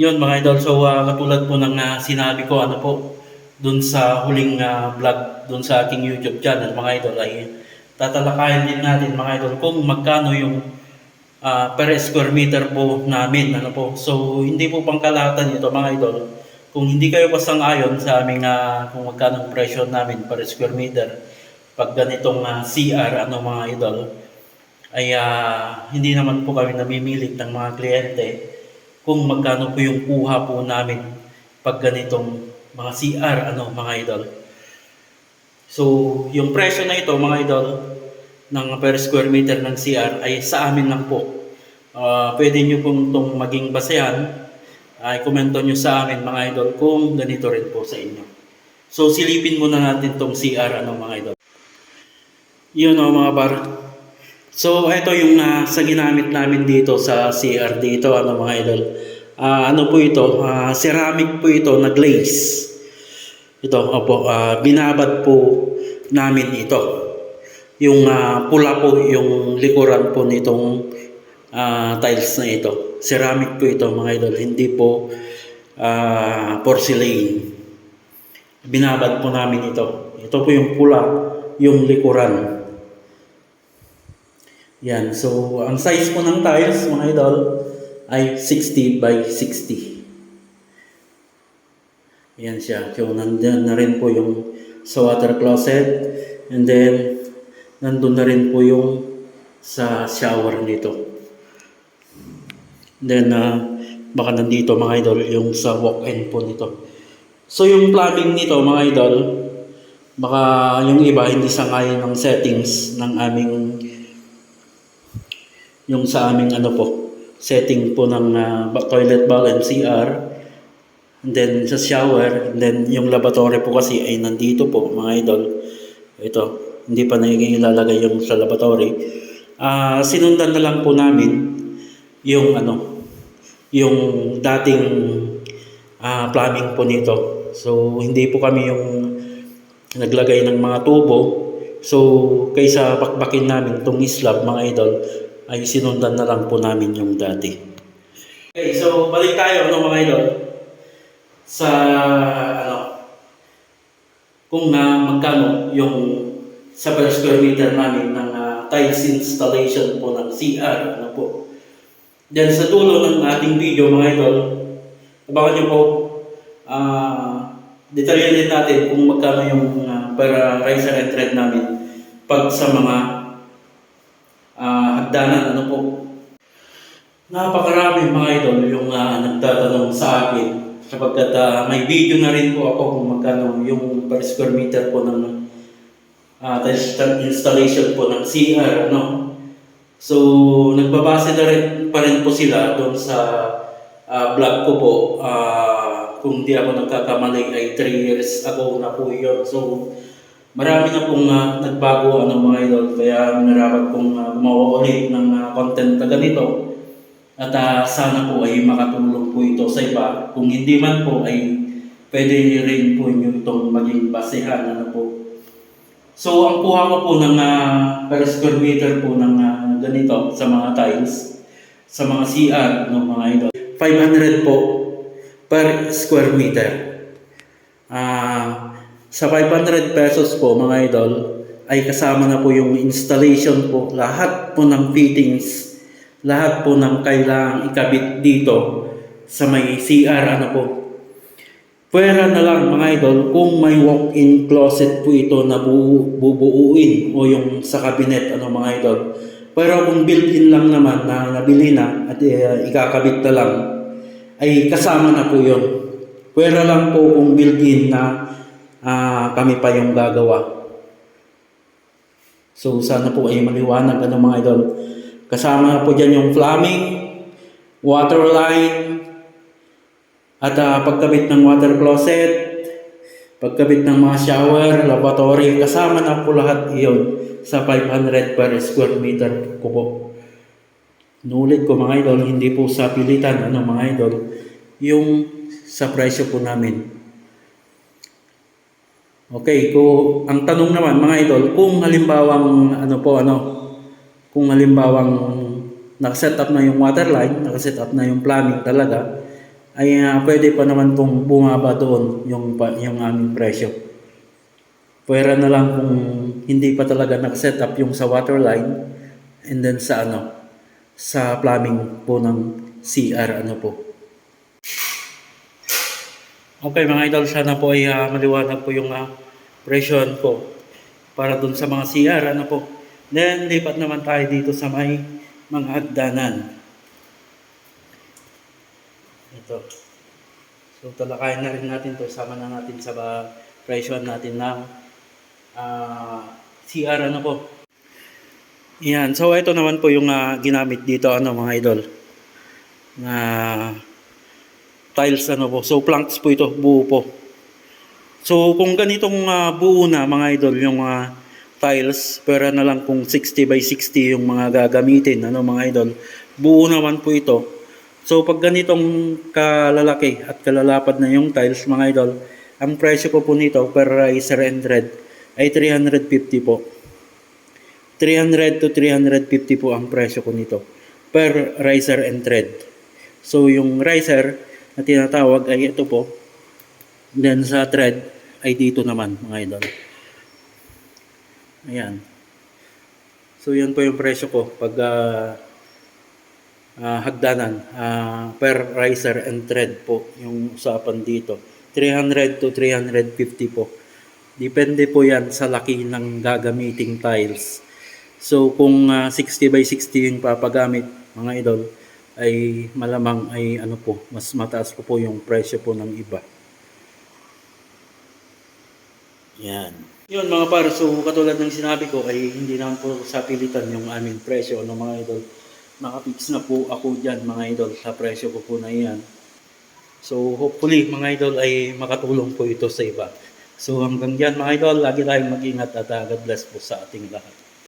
Yun mga idol, so ah, katulad po ng ah, sinabi ko ano po dun sa huling ah, vlog dun sa aking YouTube channel mga idol ay tatalakayin din natin mga idol kung magkano yung ah, per square meter po namin ano po. So hindi po pangkalahatan ito mga idol. Kung hindi kayo pasang-ayon sa aming ah, kung magkano ang presyo namin per square meter pag ganitong ah, CR ano mga idol ay ah, hindi naman po kami namimilit ng mga kliyente kung magkano po yung kuha po namin pag ganitong mga CR, ano, mga idol. So, yung presyo na ito, mga idol, ng per square meter ng CR ay sa amin lang po. Ah, pwede nyo pong itong maging basehan, ay komento nyo sa amin, mga idol, kung ganito rin po sa inyo. So, silipin muna natin itong CR, ano, mga idol. Yun, o, mga bar. So, ito yung uh, sa ginamit namin dito sa CR dito, ano mga idol. Ah, ano po ito? Ah, ceramic po ito na glaze. Ito, opo, ah, binabad po namin ito. Yung ah, pula po, yung likuran po nitong ah, tiles na ito. Ceramic po ito mga idol, hindi po ah, porcelain. Binabad po namin ito. Ito po yung pula, yung likuran. Yan. So, ang size po ng tiles, mga idol, ay 60 by 60. Yan siya. So, nandun na rin po yung sa water closet. And then, nandun na rin po yung sa shower nito. Then, ah, baka nandito mga idol, yung sa walk-in po nito. So, yung plumbing nito mga idol, baka yung iba hindi sangayon ng settings ng aming yung sa aming ano po, setting po ng ba- toilet bowl and CR. And then sa shower, and then yung lavatory po kasi ay nandito po mga idol. Ito, hindi pa nailalagay yung sa lavatory. Ah, sinundan na lang po namin yung ano, yung dating ah, plumbing po nito. So hindi po kami yung naglagay ng mga tubo. So kaysa pakbakin namin itong slab mga idol, ay sinundan na lang po namin yung dati. Okay, so balik tayo ano mga idol sa ano kung na magkano yung sa per square meter namin ng ah, tiles installation po ng CR ano po. Then sa dulo ng ating video mga idol, abangan nyo po ah detalyan din natin kung magkano yung uh, per riser and thread namin pag sa mga hagdanan, ano po. Napakarami mga idol yung ah, nagtatanong sa akin sapagkat ah, may video na rin po ako kung magkano yung per square meter po ng tiles installation po ng CR, no? So, nagbabase na rin pa rin po sila doon sa ah, vlog ko po. Ah, kung di ako nagkakamali ay 3 years ago na po yun. So, Marami na pong ah, nagbago ano mga idol kaya narapat kong uh, gumawa ulit ng ah, content na ganito at ah, sana po ay makatulong po ito sa iba. Kung hindi man po ay pwede rin po inyo itong maging basehan ano po. So ang kuha ko po ng ah, per square meter po ng ah, ganito sa mga tiles sa mga CR no mga idol 500 po per square meter. Ah sa 500 pesos po mga idol ay kasama na po yung installation po, lahat po ng fittings, lahat po ng kailangang ikabit dito sa may CR ano po. Pwera na lang mga idol kung may walk-in closet po ito na bu bubuuin o yung sa cabinet ano mga idol. Pero kung built-in lang naman na nabili na at uh, ikakabit na lang ay kasama na po yun. Pwera lang po kung built-in na ah, kami pa yung gagawa. So sana po ay maliwanag ano mga idol. Kasama po dyan yung plumbing, water line, at ah, pagkabit ng water closet, pagkabit ng mga shower, lavatory, kasama na po lahat iyon sa 500 per square meter ko po. Nulit ko mga idol, hindi po sa pilitan, ano mga idol, yung sa presyo po namin. Okay, kung ang tanong naman mga idol, kung halimbawang ano po ano, kung halimbawang nakaset up na yung water line, nakaset up na yung plumbing talaga, ay ah, pwede pa naman pong bumaba doon yung, yung aming presyo. Pwera na lang kung hindi pa talaga nakaset up yung sa water line and then sa ano, sa plumbing po ng CR ano po. Okay mga idol, sana po ay ah, maliwanag po yung uh, presyon ko para dun sa mga CR ano po. Then lipat naman tayo dito sa may mga hagdanan. Ito. So talakayan na rin natin to sama na natin sa ba, presyon natin ng ah, CR ano po. Yan. So ito naman po yung ah, ginamit dito ano mga idol. Na tiles ano po. So planks po ito, buo po. So kung ganitong ah, buo na mga idol yung ah, tiles, pero na lang kung 60 by 60 yung mga gagamitin ano mga idol. Buo naman po ito. So pag ganitong kalalaki at kalalapad na yung tiles mga idol, ang presyo ko po nito per riser and thread ay 350 po. 300 to 350 po ang presyo ko nito per riser and thread. So yung riser na tinatawag ay ito po. Then sa thread ay dito naman mga idol. Ayan. So yan po yung presyo ko pag ah, ah, hagdanan ah, per riser and thread po yung usapan dito. 300 to 350 po. Depende po yan sa laki ng gagamiting tiles. So kung ah, 60 by 60 yung papagamit mga idol ay malamang ay ano po, mas mataas po po yung presyo po ng iba. Yan. Yun mga par, so katulad ng sinabi ko ay hindi naman po sa pilitan yung aming presyo ano mga idol. Nakapix na po ako dyan mga idol sa presyo ko po na yan. So hopefully mga idol ay makatulong po ito sa iba. So hanggang dyan mga idol, lagi tayong mag-ingat at uh, God bless po sa ating lahat.